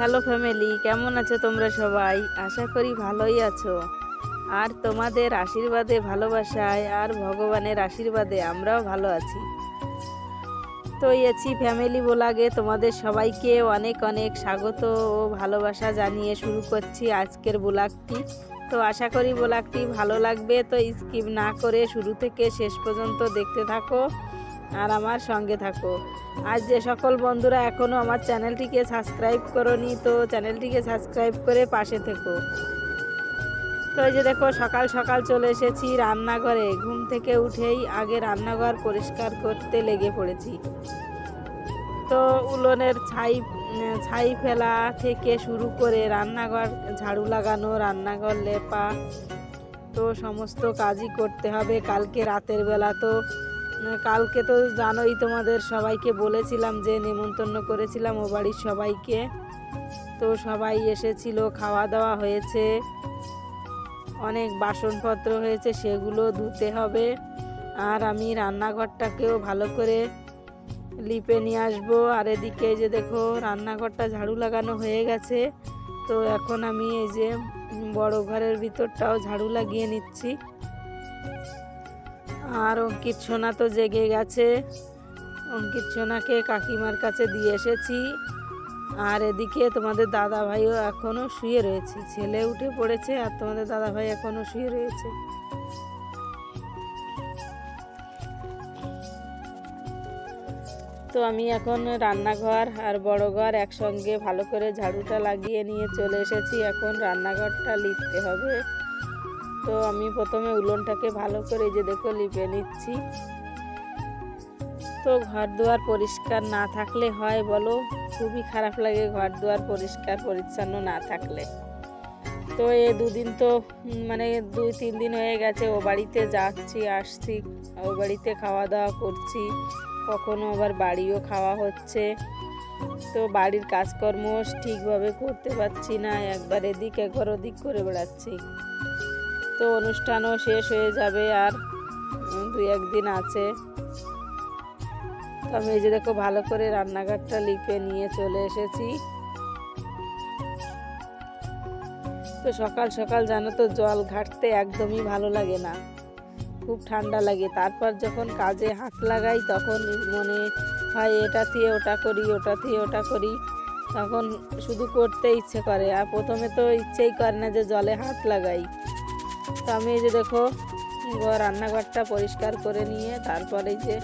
Hello family, কেমন আছো তোমরা সবাই? আশা করি ভালোই আছো। আর তোমাদের আশীর্বাদে, ভালোবাসায়, আর ভগবানের আশীর্বাদে আমরাও ভালো আছি। তো আছি ফ্যামিলি ব্লগে, তোমাদের সবাইকে অনেক অনেক স্বাগত ও ভালোবাসা জানিয়ে শুরু করছি আজকের ব্লগটি। তো আশা করি ব্লগটি ভালো লাগবে, তো স্কিপ না করে শুরু থেকে শেষ পর্যন্ত দেখতে থাকো। আর আমার সঙ্গে থাকো। আর যে সকল বন্ধুরা এখনও আমার চ্যানেলটিকে সাবস্ক্রাইব করনি, তো চ্যানেলটিকে সাবস্ক্রাইব করে পাশে থেকো। তো এই যে দেখো, সকাল সকাল চলে এসেছি রান্নাঘরে। ঘুম থেকে উঠেই আগে রান্নাঘর পরিষ্কার করতে লেগে পড়েছি। তো উলনের ছাই ছাই ফেলা থেকে শুরু করে রান্নাঘর, ঝাড়ু লাগানো, রান্নাঘর লেপা, তো সমস্ত কাজই করতে হবে। কালকে রাতের বেলা তো কালকে তো জানোই তোমাদের সবাইকে বলেছিলাম যে নেমন্তন্ন করেছিলাম ও বাড়ির সবাইকে। তো সবাই এসেছিল খাওয়া দাওয়া হয়েছে, অনেক বাসনপত্র হয়েছে, সেগুলো ধুতে হবে। আর আমি রান্নাঘরটাকেও ভালো করে লিপে নিয়ে আসব। আর এদিকে যে দেখো, রান্নাঘরটা ঝাড়ু লাগানো হয়ে গেছে। তো এখন আমি এই যে বড় ঘরের ভিতরটাও ঝাড়ু লাগিয়ে নিচ্ছি। আর অঙ্কিত সোনা তো জেগে গেছে। অঙ্কিত সোনাকে কাকিমার কাছে দিয়ে এসেছি। আর এদিকে তোমাদের দাদা ভাইও এখনও শুয়ে রয়েছে। ছেলে উঠে পড়েছে আর তোমাদের দাদা ভাই এখনও শুয়ে রয়েছে। তো আমি এখন রান্নাঘর আর বড় ঘর একসঙ্গে ভালো করে ঝাড়ুটা লাগিয়ে নিয়ে চলে এসেছি। এখন রান্নাঘরটা লিখতে হবে। তো আমি প্রথমে উলনটাকে ভালো করে যে দেখো লিপে নিচ্ছি। তো ঘর দুয়ার পরিষ্কার না থাকলে হয় বলো? খুবই খারাপ লাগে ঘর দুয়ার পরিষ্কার পরিচ্ছন্ন না থাকলে। তো এ দুদিন তো মানে দুই, তিন দিন হয়ে গেছে, ও বাড়িতে যাচ্ছি, আসছি, ও বাড়িতে খাওয়া দাওয়া করছি, কখনো আবার বাড়িও খাওয়া হচ্ছে। তো বাড়ির কাজকর্ম ঠিকভাবে করতে পারছি না, একবার এদিক, একবার ওদিক করে বেড়াচ্ছি। তো অনুষ্ঠানও শেষ হয়ে যাবে আর দুই একদিন আছে। তো আমি এই যে দেখো ভালো করে রান্নাঘরটা লিপে নিয়ে চলে এসেছি। তো সকাল সকাল জানো তো জল ঘাটতে একদমই ভালো লাগে না। খুব ঠান্ডা লাগে। তারপর যখন কাজে হাত লাগাই তখন মনে হয় এটা দিয়ে ওটা করি, ওটা দিয়ে ওটা করি। তখন শুধু করতে ইচ্ছে করে। আর প্রথমে তো ইচ্ছেই করে না যে জলে হাত লাগাই। তো আমি এই যে দেখো রান্নাঘরটা পরিষ্কার করে নিয়ে তারপরে যে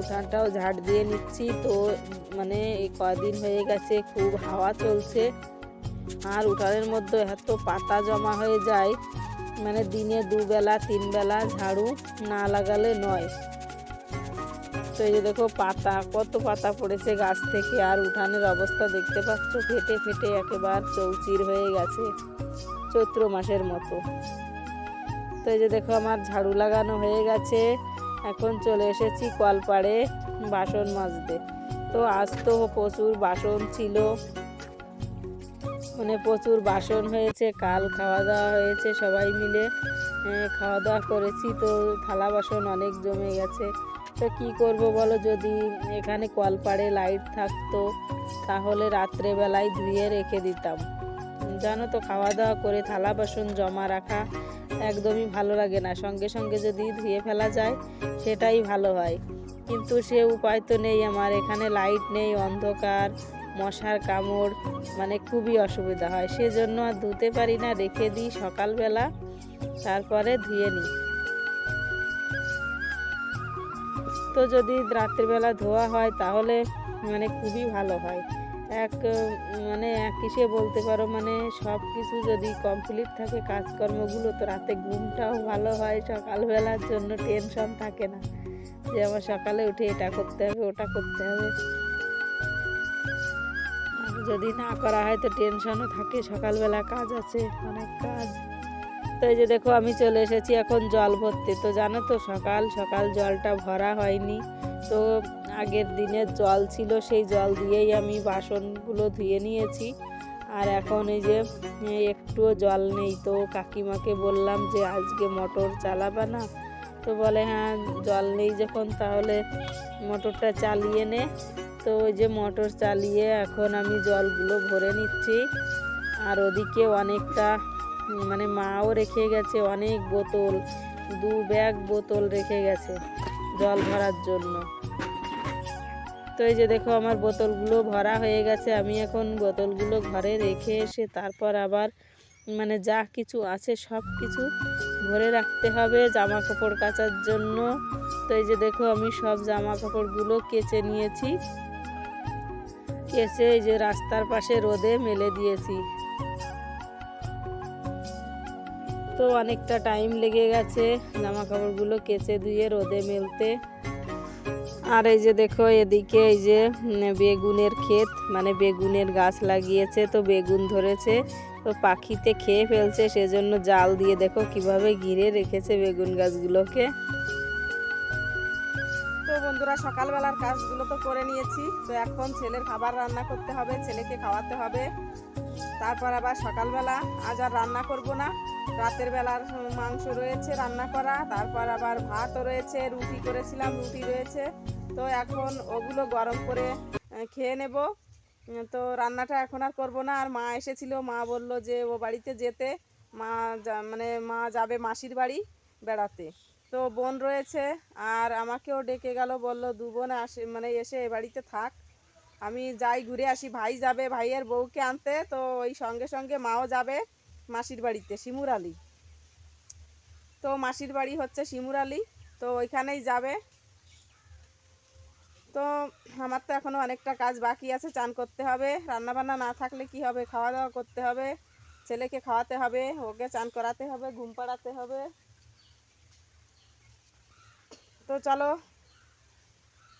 উঠানটাও ঝাড় দিয়ে নিচ্ছি। তো মানে এই কদিন হয়ে গেছে, খুব হাওয়া চলছে। আর উঠানের মধ্যে এত পাতা জমা হয়ে যায় মানে দিনে দুবেলা, তিনবেলা ঝাড়ু না লাগালে নয়। তো এই যে দেখো পাতা, কত পাতা পড়েছে গাছ থেকে। আর উঠানের অবস্থা দেখতে পাচ্ছ, ফেটে ফেটে একেবারে চৌচির হয়ে গেছে, চৈত্র মাসের মতো। তো এই যে দেখো আমার ঝাড়ু লাগানো হয়ে গেছে। এখন চলে এসেছি কলপাড়ে বাসন মাজতে। তো আজ তো প্রচুর বাসন ছিল। মানে প্রচুর বাসন হয়েছে, কাল খাওয়া দাওয়া হয়েছে সবাই মিলে। খাওয়া দাওয়া করেছি তো থালা বাসন অনেক জমে গেছে। তো কি করব বলো, যদি এখানে কলপাড়ে লাইট থাকতো, তাহলে রাত্রেবেলায় ধুয়ে রেখে দিতাম। জানো তো খাওয়া দাওয়া করে থালা বাসন জমা রাখা একদমই ভালো লাগে না। সঙ্গে সঙ্গে যদি ধুয়ে ফেলা যায়, সেটাই ভালো হয়। কিন্তু সে উপায় তো নেই আমার। এখানে লাইট নেই, অন্ধকার, মশার কামড় মানে খুবই অসুবিধা হয়। সেজন্য আর ধুতে পারি না, রেখে দিই সকালবেলা, তারপরে ধুয়ে নিই। তো যদি রাত্রিবেলা ধোয়া হয়, তাহলে মানে খুবই ভালো হয়। এক মানে এক হিসেবে বলতে পারো মানে সব কিছু যদি কমপ্লিট থাকে কাজকর্মগুলো, তো রাতে ঘুমটাও ভালো হয়। সকালবেলার জন্য টেনশন থাকে না যে আমার সকালে উঠে এটা করতে হবে, ওটা করতে হবে। যদি না করা হয়, তো টেনশনও থাকে। সকালবেলা কাজ আছে, অনেক কাজ। তো এই যে দেখো, আমি চলে এসেছি এখন জল ভরতে। তো জানো তো, সকাল সকাল জলটা ভরা হয়নি। তো আগের দিনের জল ছিল, সেই জল দিয়েই আমি বাসনগুলো ধুয়ে নিয়েছি। আর এখন এই যে একটুও জল নেই, তো কাকিমাকে বললাম যে, আজকে মোটর চালাবা না? তো বলে হ্যাঁ জল নেই যখন, তাহলে মোটরটা চালিয়ে নে। তো ওই যে মোটর চালিয়ে এখন আমি জলগুলো ভরে নিচ্ছি। আর ওদিকে অনেকটা মানে মাও রেখে গেছে, অনেক বোতল, দু ব্যাগ বোতল রেখে গেছে জল ভরার জন্য। তো এই যে দেখো আমার বোতলগুলো ভরা হয়ে গেছে। আমি এখন বোতলগুলো ঘরে রেখে এসে তারপর আবার মানে যা কিছু আছে সব কিছু ভরে রাখতে হবে জামা কাপড় কাচার জন্য। তো এই যে দেখো আমি সব জামা কাপড়গুলো কেচে নিয়েছি। কেচে এই যে রাস্তার পাশে রোদে মেলে দিয়েছি। তো অনেকটা টাইম লেগে গেছে জামা কাপড়গুলো কেচে ধুয়ে রোদে মেলতে। আর এই যে দেখো এদিকে এই যে বেগুনের ক্ষেত মানে বেগুনের গাছ লাগিয়েছে, তো বেগুন ধরেছে, তো পাখিতে খেয়ে ফেলছে, সেজন্য জাল দিয়ে দেখো কীভাবে ঘিরে রেখেছে বেগুন গাছগুলোকে। তো বন্ধুরা, সকালবেলার কাজগুলো তো করে নিয়েছি, তো এখন ছেলের খাবার রান্না করতে হবে, ছেলেকে খাওয়াতে হবে। তারপর আবার সকালবেলা আজ আর রান্না করব না। রাতের বেলার মাংস রয়েছে রান্না করা, তারপর আবার ভাতও রয়েছে, রুটি করেছিলাম, রুটি রয়েছে। তো এখন ওগুলো গরম করে খেয়ে নেব। তো রান্নাটা এখন আর করব না। আর মা এসেছিল, মা বলল যে ও বাড়িতে যেতে, মা মানে মা যাবে মাসির বাড়ি বেড়াতে। তো বোন রয়েছে, আর আমাকেও ডেকে গেল, বলল দু বোন আসে মানে এসে এ বাড়িতে থাক। আমি যাই, ঘুরে আসি। ভাই যাবে, ভাইয়ের বউকে আনতে, তো ওই সঙ্গে সঙ্গে মাও যাবে মাসির বাড়িতে, শিমুর আলী। তো মাসির বাড়ি হচ্ছে শিমুর আলী, তো ওইখানেই যাবে। তো আমার তো এখনও অনেকটা কাজ বাকি আছে, চান করতে হবে। রান্নাবান্না না থাকলে কি হবে? খাওয়া দাওয়া করতে হবে, ছেলেকে খাওয়াতে হবে, ওকে চান করাতে হবে, ঘুম পাড়াতে হবে। তো চলো,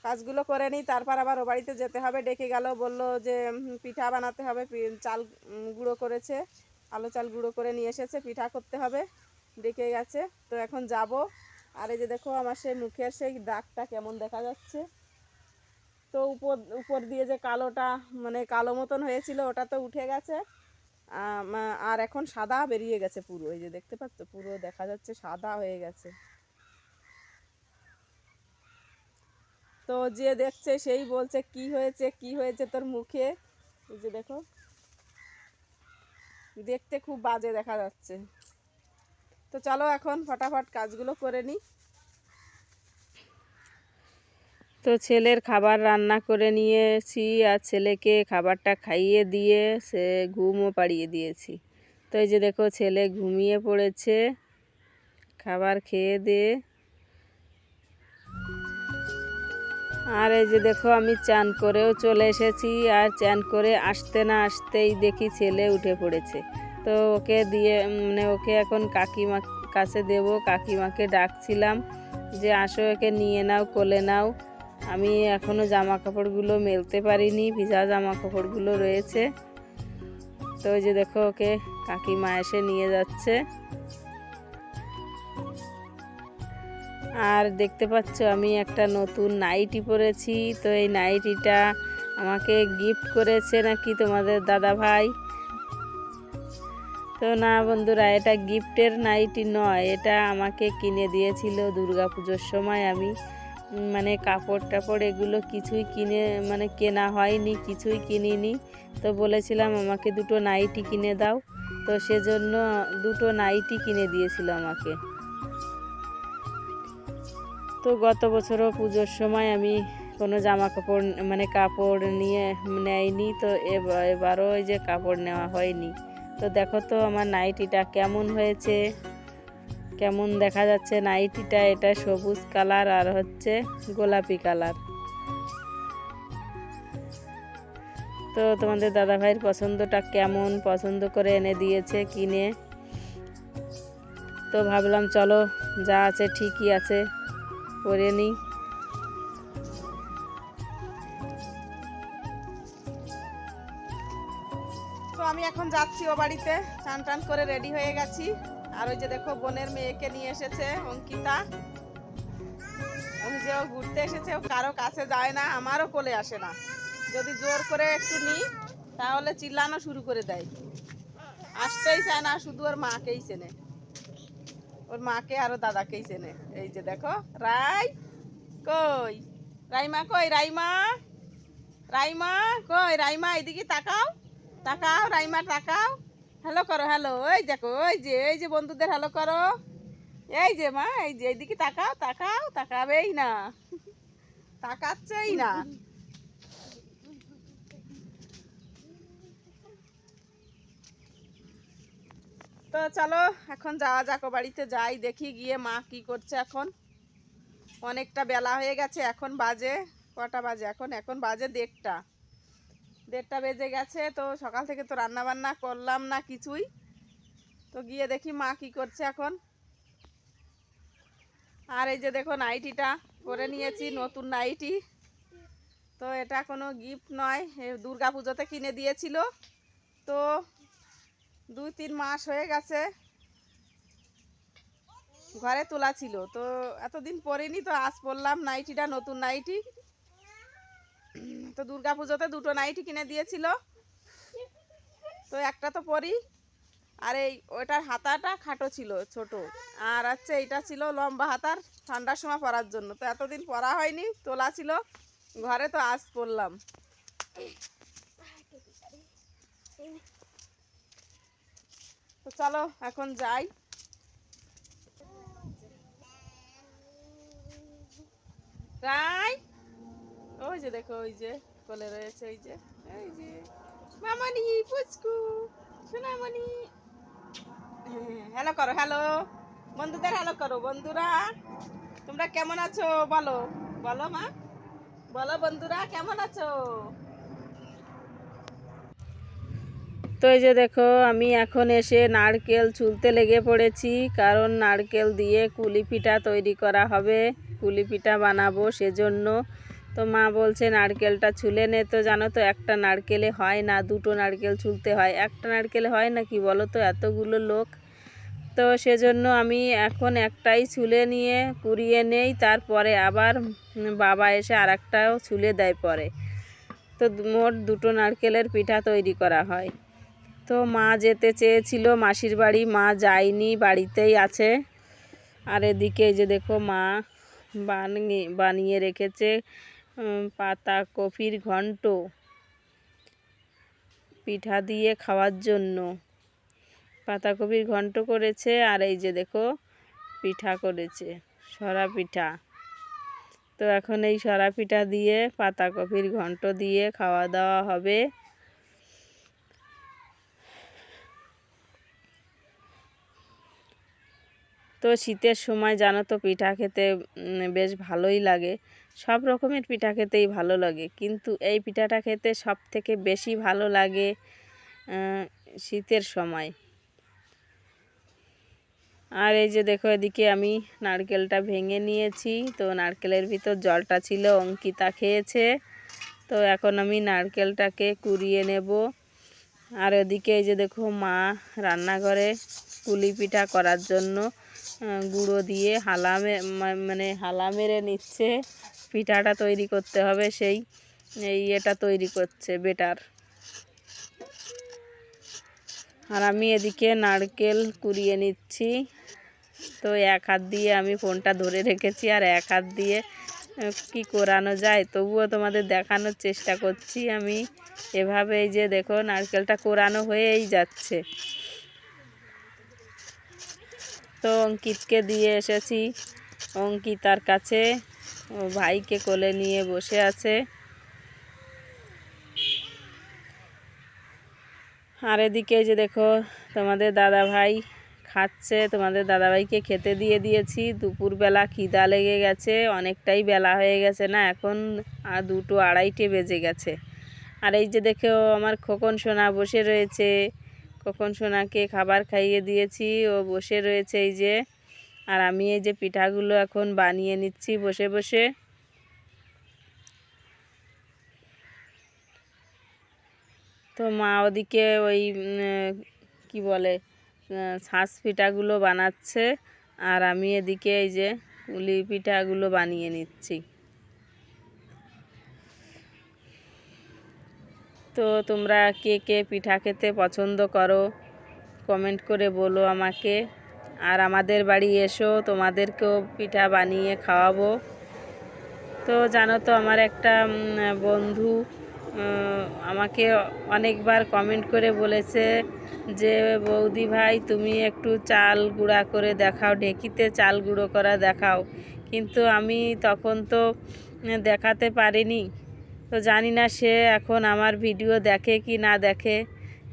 কাজগুলো করে নিই, তারপর আবার ও বাড়িতে যেতে হবে। ডেকে গেল, বলল যে পিঠা বানাতে হবে চাল গুঁড়ো করেছে, আলো চাল গুঁড়ো করে নিয়ে এসেছে, পিঠা করতে হবে। ডেকে গেছে, তো এখন যাব। আর এই যে দেখো, আমার সেই মুখের সেই দাগটা কেমন দেখা যাচ্ছে। তো উপর উপর দিয়ে যে কালোটা মানে কালো মতন হয়েছিল ওটা তো উঠে গেছে। আর এখন সাদা বেরিয়ে গেছে পুরো, এই যে দেখতে পাচ্ছ, পুরো দেখা যাচ্ছে সাদা হয়ে গেছে। তো যে দেখছে সেই বলছে, কি হয়েছে কি হয়েছে তোর মুখে? এই যে দেখো। দেখতে খুব বাজে দেখা যাচ্ছে। তো চলো এখন ফটাফট কাজগুলো করে নিই। তো ছেলের খাবার রান্না করে নিয়েছি আর ছেলেকে খাবারটা খাইয়ে দিয়ে সে ঘুমও পাড়িয়ে দিয়েছি। তো এই যে দেখো, ছেলে ঘুমিয়ে পড়েছে। খাবার খেয়ে দিয়ে আর এই যে দেখো, আমি চান করেও চলে এসেছি আর চান করে আসতে না আসতেই দেখি ছেলে উঠে পড়েছে। তো ওকে দিয়ে মানে ওকে এখন কাকিমা কাছে দেব। কাকিমাকে ডাকছিলাম যে, আসো, একে নিয়ে নাও, কোলে নাও। আমি এখনও জামা কাপড়গুলো মেলতে পারিনি, ভিজা জামা কাপড়গুলো রয়েছে। তো ওই যে দেখো ওকে কাকিমা এসে নিয়ে যাচ্ছে। আর দেখতে পাচ্ছ আমি একটা নতুন নাইটি পরেছি, তো এই নাইটিটা আমাকে গিফট করেছে নাকি তোমাদের দাদা ভাই? তো না বন্ধুরা, এটা গিফটের নাইটি নয়, এটা আমাকে কিনে দিয়েছিল দুর্গা পুজোর সময় আমি। মানে কাপড় টাপড় এগুলো কিছুই কিনে মানে কেনা হয়নি, কিছুই কিনিনি। তো বলেছিলাম, আমাকে দুটো নাইটি কিনে দাও। তো সেজন্য দুটো নাইটি কিনে দিয়েছিল আমাকে। তো গত বছরও পুজোর সময় আমি কোনো জামা কাপড় মানে কাপড় নিয়ে নেয়নি। তো এবার এবারও ওই যে কাপড় নেওয়া হয়নি। তো দেখো তো আমার নাইটিটা কেমন হয়েছে। কেমন দেখা যাচ্ছে নাইটিটা, এটা সবুজ কালার আর হচ্ছে গোলাপি কালার। তো তোমাদের দাদা ভাইয়ের পছন্দটা কেমন? পছন্দ করে এনে দিয়েছে কিনে। তো ভাবলাম চলো, যা আছে ঠিকই আছে করে নিই তো আমি এখন যাচ্ছি ও বাড়িতে, চান টান করে রেডি হয়ে গেছি। আর ওই যে দেখো বোনের মেয়েকে নিয়ে এসেছে অঙ্কিতা। ওই যে ও ঘুরতে এসেছে কারও কাছে যায় না, আমারও কোলে আসে না। যদি জোর করে একটু নিই, তাহলে চিল্লানো শুরু করে দেয়। আসতেই চায় না, শুধু ওর মাকেই চেনে। ওর মাকে আর দাদাকেই চেনে। এই যে দেখো, রাই কই? রাইমা কই? রাইমা? রাইমা কই? রাইমা, এদিকে তাকাও। তাকাও, রাইমা, তাকাও। হ্যালো করো হ্যালো ওই দেখো ওই যে, এই যে বন্ধুদের হ্যালো করো। এই যে মা, এই যে এদিকে তাকাও তাকাও, তাকাবেই না। তাকাচ্ছেই না। তো চলো, এখন যাওয়া যাক বাড়িতে যাই, দেখি গিয়ে মা কি করছে এখন। অনেকটা বেলা হয়ে গেছে, এখন বাজে, কটা বাজে এখন? এখন বাজে দেড়টা। দেড়টা বেজে গেছে, তো সকাল থেকে তো রান্না বান্না করলাম না কিছুই। তো গিয়ে দেখি মা কি করছে এখন। আর এই যে দেখো নাইটিটা পরে নিয়েছি, নতুন নাইটি তো এটা কোনো গিফট নয় দুর্গা পুজোতে কিনে দিয়েছিল। তো দুই তিন মাস হয়ে গেছে, ঘরে তোলা ছিল। তো এতদিন পরিনি তো, আজ পরলাম নাইটিটা নতুন নাইটি তো দুর্গা পুজোতে দুটো নাইটি কিনে দিয়েছিল। তো একটা তো পরি আর এই ওইটার হাতাটা খাটো ছিল, ছোট। আর হচ্ছে এইটা ছিল লম্বা হাতার, ঠান্ডার সময় পরার জন্য। তো এতদিন পরা হয়নি, তোলা ছিল। ঘরে তো আজ পরলাম। তো চলো, এখন যাই। রাই! ওই যে দেখো, ওই যে কোলে রয়েছে, ওই যে, এই যে। মামনি, পুচকু, সোনামণি। হ্যালো করো হ্যালো বন্ধুদের হ্যালো করো, বন্ধুরা। তোমরা কেমন আছো? বলো বলো মা। বলো বন্ধুরা, কেমন আছো? তো এই যে দেখো, আমি এখন এসে নারকেল চুলতে লেগে পড়েছি, কারণ নারকেল দিয়ে কুলি পিঠা তৈরি করা হবে। কুলি পিঠা বানাবো সেজন্য। তো মা বলছে, নারকেলটা ছুলে নে তো, জানো তো একটা নারকেলে হয় না, দুটো নারকেল ছুলতে হয়। একটা নারকেলে হয় না কি বলো তো, এতগুলো লোক। তো সেজন্য আমি এখন একটাই ছুলে নিয়ে কুড়িয়ে নেই, তারপরে আবার বাবা এসে আর একটাও ছুলে দেয় পরে। তো মোট দুটো নারকেলের পিঠা তৈরি করা হয়। তো মা যেতে চেয়েছিল, মাসির বাড়ি, মা যায়নি, বাড়িতেই আছে। আর এদিকে যে দেখো মা বানিয়ে রেখেছে। পাতা, কফির ঘন্ট, পিঠা দিয়ে খাওয়ার জন্য। পাতাকপির ঘন্ট করেছে আর এই যে দেখো, পিঠা করেছে, সরা পিঠা। তো এখন এই সরা পিঠা দিয়ে পাতাকপির ঘন্ট দিয়ে খাওয়া দাওয়া হবে। তো শীতের সময় জানো তো, পিঠা খেতে বেশ ভালোই লাগে। সব রকমের পিঠা খেতেই ভালো লাগে। কিন্তু এই পিঠাটা খেতে সব থেকে বেশি ভালো লাগে শীতের সময়। আর এই যে দেখো, এদিকে আমি নারকেলটা ভেঙে নিয়েছি। তো নারকেলের ভিতর জলটা ছিল, অঙ্কিতা খেয়েছে। তো এখন আমি নারকেলটাকে কুড়িয়ে নেব। আর ওদিকে এই যে দেখো, মা রান্নাঘরে পুলি পিঠা করার জন্য গুঁড়ো দিয়ে হালা মানে হালা মেরে নিচ্ছে। পিঠাটা তৈরি করতে হবে, সেই এই এটা তৈরি করছে বেটার। আর আমি এদিকে নারকেল কুড়িয়ে নিচ্ছি। তো এক হাত দিয়ে আমি ফোনটা ধরে রেখেছি, আর এক হাত দিয়ে কি করানো যায় তবুও তোমাদের দেখানোর চেষ্টা করছি আমি। এভাবে এই যে দেখো নারকেলটা কোরানো হয়েই যাচ্ছে। তো অঙ্কিতকে দিয়ে এসেছি। অঙ্কিতার কাছে ভাইকে কোলে নিয়ে বসে আছে। আর এদিকে যে দেখো, তোমাদের দাদা ভাই খাচ্ছে। তোমাদের দাদাভাইকে খেতে দিয়ে দিয়েছি। দুপুরবেলা খিদা লেগে গেছে। অনেকটাই বেলা হয়ে গেছে না, এখন আর দুটো আড়াইটে বেজে গেছে। আর এই যে দেখো, আমার খোকন সোনা বসে রয়েছে। খোকন সোনাকে খাবার খাইয়ে দিয়েছি। ও বসে রয়েছে এই যে। আর আমি এই যে পিঠাগুলো এখন বানিয়ে নিচ্ছি বসে বসে। তো মা ওদিকে ওই কি বলে ছাঁচ পিঠাগুলো বানাচ্ছে আর আমি এদিকে এই যে পুলি পিঠাগুলো বানিয়ে নিচ্ছি। তো তোমরা কে কে পিঠা খেতে পছন্দ করো কমেন্ট করে বলো আমাকে। আর আমাদের বাড়ি এসো, তোমাদেরকেও পিঠা বানিয়ে খাওয়াবো। তো জানো তো, আমার একটা বন্ধু আমাকে অনেকবার কমেন্ট করে বলেছে যে, বৌদি ভাই, তুমি একটু চাল গুঁড়া করে দেখাও, ঢেকিতে চাল গুঁড়ো করা দেখাও। কিন্তু আমি তখন তো দেখাতে পারিনি। তো জানি না সে এখন আমার ভিডিও দেখে কি না দেখে।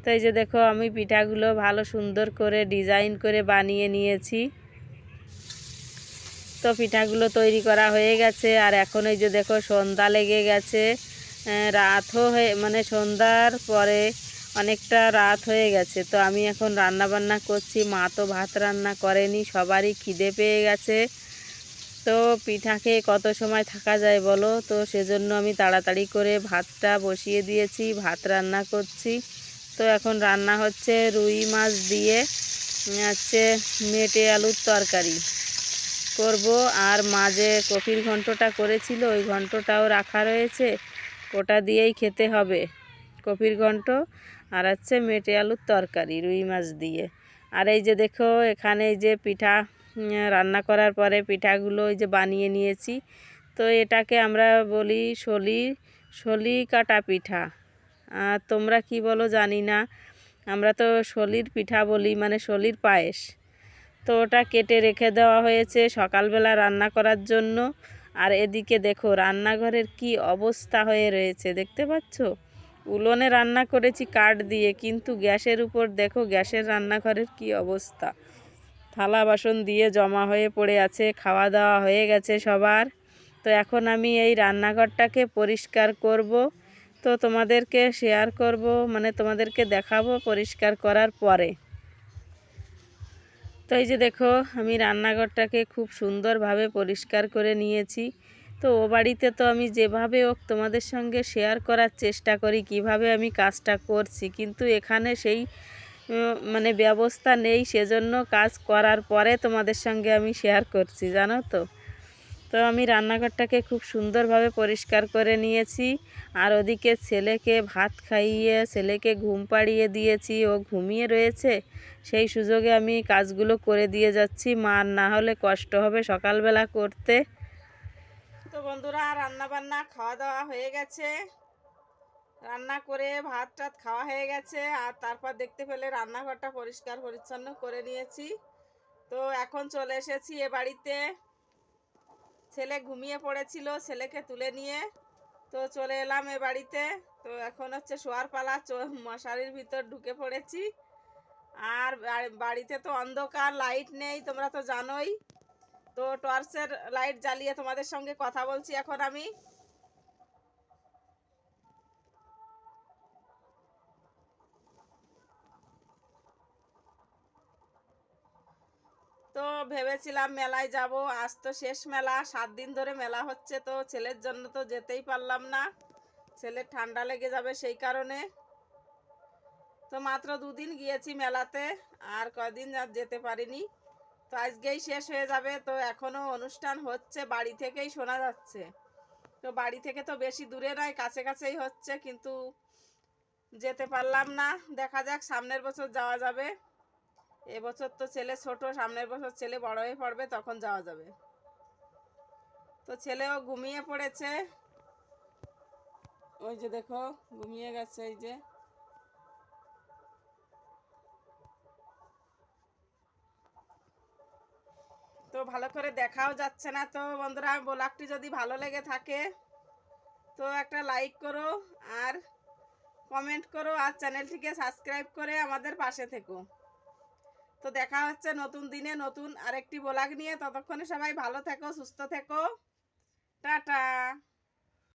তো এই যে দেখো, আমি পিঠাগুলো ভালো সুন্দর করে ডিজাইন করে বানিয়ে নিয়েছি। তো পিঠাগুলো তৈরি করা হয়ে গেছে, আর এখন এই যে দেখো, সন্ধ্যা লেগে গেছে। রাতও হয়ে মানে সন্ধ্যার পরে অনেকটা রাত হয়ে গেছে। তো আমি এখন রান্না বান্না করছি, মা তো ভাত রান্না করেনি, সবারই খিদে পেয়ে গেছে। তো পিঠা খেয়ে কত সময় থাকা যায় বলো? তো সেজন্য আমি তাড়াতাড়ি করে ভাতটা বসিয়ে দিয়েছি, ভাত রান্না করছি। তো এখন রান্না হচ্ছে রুই মাছ দিয়ে হচ্ছে মেটে আলুর তরকারি। করব আর মাঝে কফির ঘন্টটা করেছিল, ওই ঘন্টটাও রাখা রয়েছে, ওটা দিয়েই খেতে হবে। কফির ঘন্ট আর হচ্ছে মেটে আলুর তরকারি, রুই মাছ দিয়ে। আর এই যে দেখো, এখানে এই যে পিঠা রান্না করার পরে পিঠাগুলো ওই যে বানিয়ে নিয়েছি। তো এটাকে আমরা বলি শলি শলি কাটা পিঠা। আর তোমরা কি বলো জানি না। আমরা তো শলির পিঠা বলি মানে শলির পায়েস। তো ওটা কেটে রেখে দেওয়া হয়েছে সকালবেলা রান্না করার জন্য। আর এদিকে দেখো, রান্নাঘরের কি অবস্থা হয়ে রয়েছে, দেখতে পাচ্ছ? উলোনে রান্না করেছি কাঠ দিয়ে, কিন্তু গ্যাসের উপর দেখো, গ্যাসের রান্নাঘরের কি অবস্থা। থালা বাসন দিয়ে জমা হয়ে পড়ে আছে, খাওয়া দাওয়া হয়ে গেছে সবার। তো এখন আমি এই রান্নাঘরটাকে পরিষ্কার করব। তো তোমাদেরকে শেয়ার করব মানে তোমাদেরকে দেখাবো পরিষ্কার করার পরে। তো এই যে দেখো, আমি রান্নাঘরটাকে খুব সুন্দরভাবে পরিষ্কার করে নিয়েছি। তো ও বাড়িতে তো আমি যেভাবে হোক তোমাদের সঙ্গে শেয়ার করার চেষ্টা করি, কীভাবে আমি কাজটা করছি। কিন্তু এখানে সেই মানে ব্যবস্থা নেই, সেজন্য কাজ করার পরে তোমাদের সঙ্গে আমি শেয়ার করছি, জানো তো? তো আমি রান্নাঘরটাকে খুব সুন্দরভাবে পরিষ্কার করে নিয়েছি। আর ওদিকে ছেলেকে ভাত খাইয়ে, ছেলেকে ঘুম পাড়িয়ে দিয়েছি। ও ঘুমিয়ে রয়েছে। সেই সুযোগে আমি কাজগুলো করে দিয়ে যাচ্ছি। মার না হলে কষ্ট হবে সকালবেলা করতে। তো বন্ধুরা রান্না বান্না খাওয়া দাওয়া হয়ে গেছে। রান্না করে ভাত টাত খাওয়া হয়ে গেছে। আর তারপর দেখতে পেলে রান্নাঘরটা পরিষ্কার পরিচ্ছন্ন করে নিয়েছি। তো এখন চলে এসেছি এ বাড়িতে। ছেলে ঘুমিয়ে পড়েছিল ছেলেকে তুলে নিয়ে। তো চলে এলাম এ বাড়িতে। তো এখন হচ্ছে শোয়ার পালা মশারির ভিতর ঢুকে পড়েছি। আর বাড়িতে তো অন্ধকার, লাইট নেই, তোমরা তো জানোই। তো টর্চের লাইট জ্বালিয়ে তোমাদের সঙ্গে কথা বলছি এখন আমি তো ভেবেছিলাম মেলায় যাব। আজ তো শেষ মেলা, সাত দিন ধরে মেলা হচ্ছে তো, ছেলের জন্য তো যেতেই পারলাম না। ছেলের ঠান্ডা লেগে যাবে সেই কারণে। তো মাত্র দুদিন গিয়েছি মেলাতে, আর কদিন আর যেতে পারিনি। তো আজকেই শেষ হয়ে যাবে, তো এখনও অনুষ্ঠান হচ্ছে, বাড়ি থেকেই শোনা যাচ্ছে। তো বাড়ি থেকে তো বেশি দূরে নয়, কাছে কাছেই হচ্ছে, কিন্তু যেতে পারলাম না। দেখা যাক, সামনের বছর যাওয়া যাবে। এবছর তো ছেলে ছোট, সামনের বছর ছেলে বড় হয়ে পড়বে, তখন যাওয়া যাবে। তো ছেলেও ঘুমিয়ে পড়েছে। ওই যে দেখো, ঘুমিয়ে গেছে এই যে। তো ভালো করে দেখাও যাচ্ছে না তো বন্ধুরা, ব্লগটি যদি ভালো লেগে থাকে, তো একটা লাইক করো আর কমেন্ট করো আর চ্যানেলটিকে সাবস্ক্রাইব করে আমাদের পাশে থেকো। তো দেখা হচ্ছে নতুন দিনে নতুন আরেকটি ব্লগ নিয়ে। ততক্ষণে সবাই ভালো থেকো, সুস্থ থেকো। টাটা।